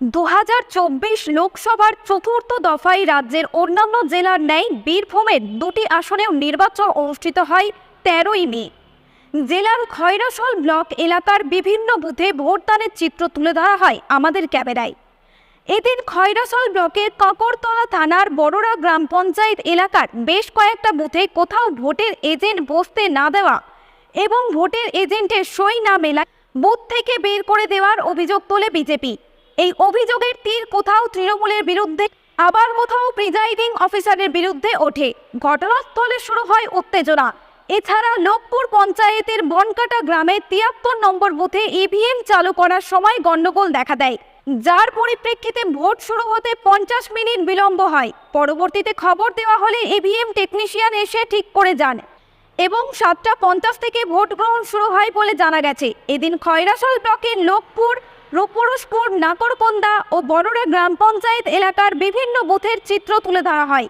দু হাজার চব্বিশ লোকসভার চতুর্থ দফায় রাজ্যের অন্যান্য জেলার ন্যায় বীরভূমের দুটি আসনেও নির্বাচন অনুষ্ঠিত হয় তেরোই মে। জেলার খয়রসল ব্লক এলাকার বিভিন্ন বুথে ভোটদানের চিত্র তুলে ধরা হয় আমাদের ক্যামেরায়। এদিন খয়রসল ব্লকের ককরতলা থানার বড়রা গ্রাম পঞ্চায়েত এলাকার বেশ কয়েকটা বুথে কোথাও ভোটের এজেন্ট বসতে না দেওয়া এবং ভোটের এজেন্টের সই না মেলা বুথ থেকে বের করে দেওয়ার অভিযোগ তোলে বিজেপি। এই অভিযোগের তীর কোথাও তৃণমূলের বিরুদ্ধে, আবার কোথাও প্রিজাইডিং অফিসারের বিরুদ্ধে ওঠে। ঘটনাস্থলে শুরু হয় উত্তেজনা। এছাড়া লোকপুর পঞ্চায়েতের বনকাটা গ্রামে তিয়াত্তর নম্বর বুথে ইভিএম চালু করার সময় গণ্ডগোল দেখা দেয়। যার পরিপ্রেক্ষিতে ভোট শুরু হতে পঞ্চাশ মিনিট বিলম্ব হয়। পরবর্তীতে খবর দেওয়া হলে ইভিএম টেকনিশিয়ান এসে ঠিক করে যান। এবং সাতটা পঞ্চাশ থেকে ভোট গ্রহণ শুরু হয় বলে জানা গেছে। এদিন খয়রাসল ব্লকের লোকপুর রূপপুরুষপুর নাকরকন্দা ও বড়রা গ্রাম পঞ্চায়েত এলাকার বিভিন্ন বুথের চিত্র তুলে ধরা হয়।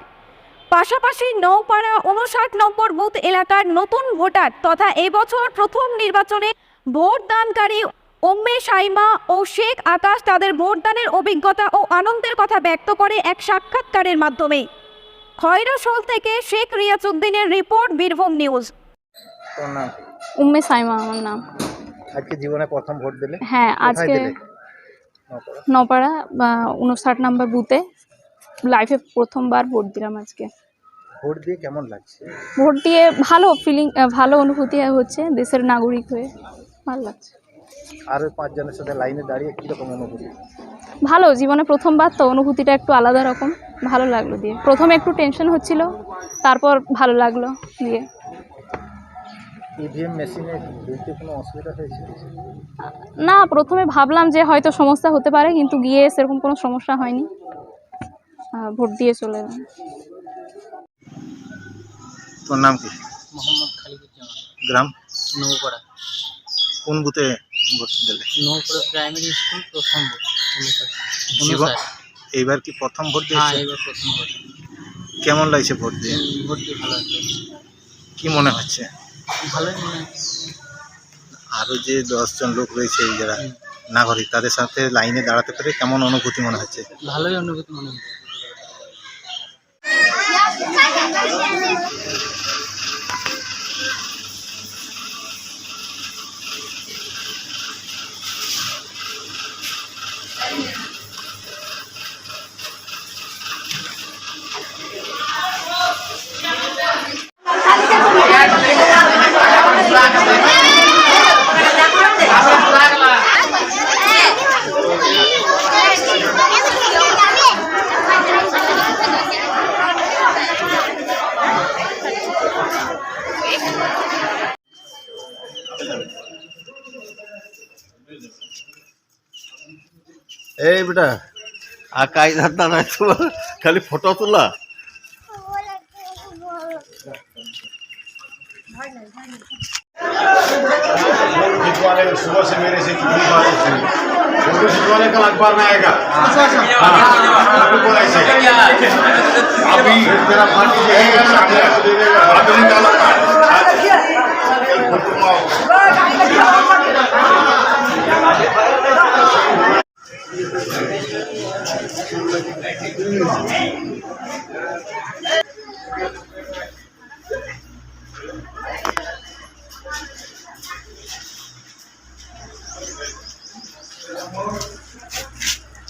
পাশাপাশি নৌপাড়া উনষাট নম্বর বুথ এলাকার নতুন ভোটার তথা এবছর প্রথম নির্বাচনে ভোট দানকারী ওম্মে সাইমা ও শেখ আকাশ তাদের ভোটদানের অভিজ্ঞতা ও আনন্দের কথা ব্যক্ত করে এক সাক্ষাৎকারের মাধ্যমে। খয়রাসোল থেকে শেখ রিয়াজউদ্দিনের রিপোর্ট বীরভূম নিউজ। তোর নাম? কি? উম্মে সাইমা আমার নাম। আজকে জীবনে প্রথম ভোট দিলে? হ্যাঁ কোথায় আজকে দিলে? নকরা। নপাড়া বা উনষাট নাম্বার বুথে লাইফে প্রথমবার ভোট দিলাম আজকে। ভোট দিয়ে কেমন লাগছে? ভোট দিয়ে ভালো ফিলিং ভালো অনুভূতি হচ্ছে দেশের নাগরিক হয়ে। ভালো লাগছে। আরও পাঁচজনের সাথে লাইনে দাঁড়িয়ে কীরকম অনুভূতি? ভালো জীবনে প্রথমবার তো অনুভূতিটা একটু আলাদা রকম ভালো লাগল দিয়ে। প্রথমে একটু টেনশন হচ্ছিল তারপর ভালো লাগল দিয়ে। ইভিএম মেশিনে বুঝতে কোনো অসুবিধা হয়েছে? না প্রথমে ভাবলাম যে হয়তো সমস্যা হতে পারে কিন্তু গিয়ে সেরকম কোনো সমস্যা হয়নি। ভোট দিয়ে চলে এলাম। তোর নাম কি? মোহাম্মদ গ্রাম? নৌপাড়া। কোন বুথে ভোট দিলে? নৌপাড়া প্রাইমারি স্কুল প্রথম অনুসার জীবন এইবার কি প্রথম ভোট হ্যাঁ দিয়েছে এবার প্রথম ভোট। কেমন লাগছে ভোট দিয়ে? ভোট দিয়ে ভালো আছে কি মনে হচ্ছে? ভালোই মনে হচ্ছে। আরও যে দশজন লোক রয়েছে এই যারা নাগরিক তাদের সাথে লাইনে দাঁড়াতে পেরে কেমন অনুভূতি মনে হচ্ছে? ভালোই অনুভূতি মনে হচ্ছে। এই বেটা আর কাজ ধান্দা নাই তোমার খালি ফটো তোলা जितवाने सुबह से मेरे से कितनी बार ऐसे फोटो खिंचवाने कल अखबार में आएगा हाँ, बिल्कुल ऐसे अभी मेरा पार्टी जो है सामने अभी निकाला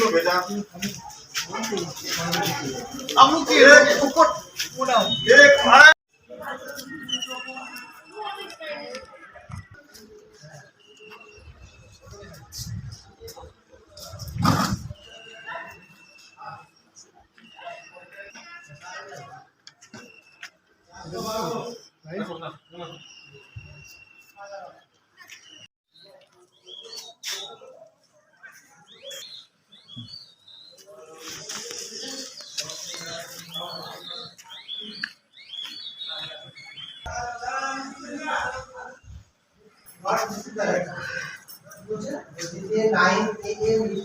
bowling Come on.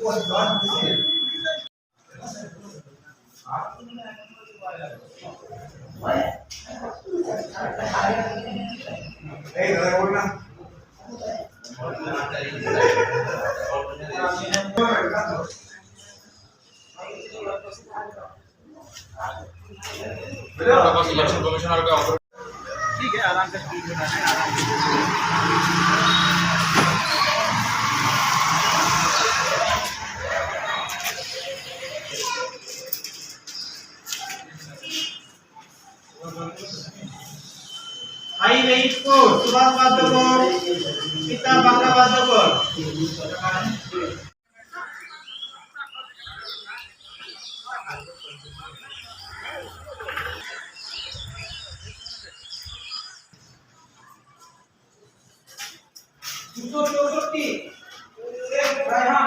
इनको टीम को भेजा अब लोग ये ऊपर ये खड़ा আই Subhash Badyakar পিতা বাংলা বাদ্যকর দুশো চৌষট্টি। রায়হান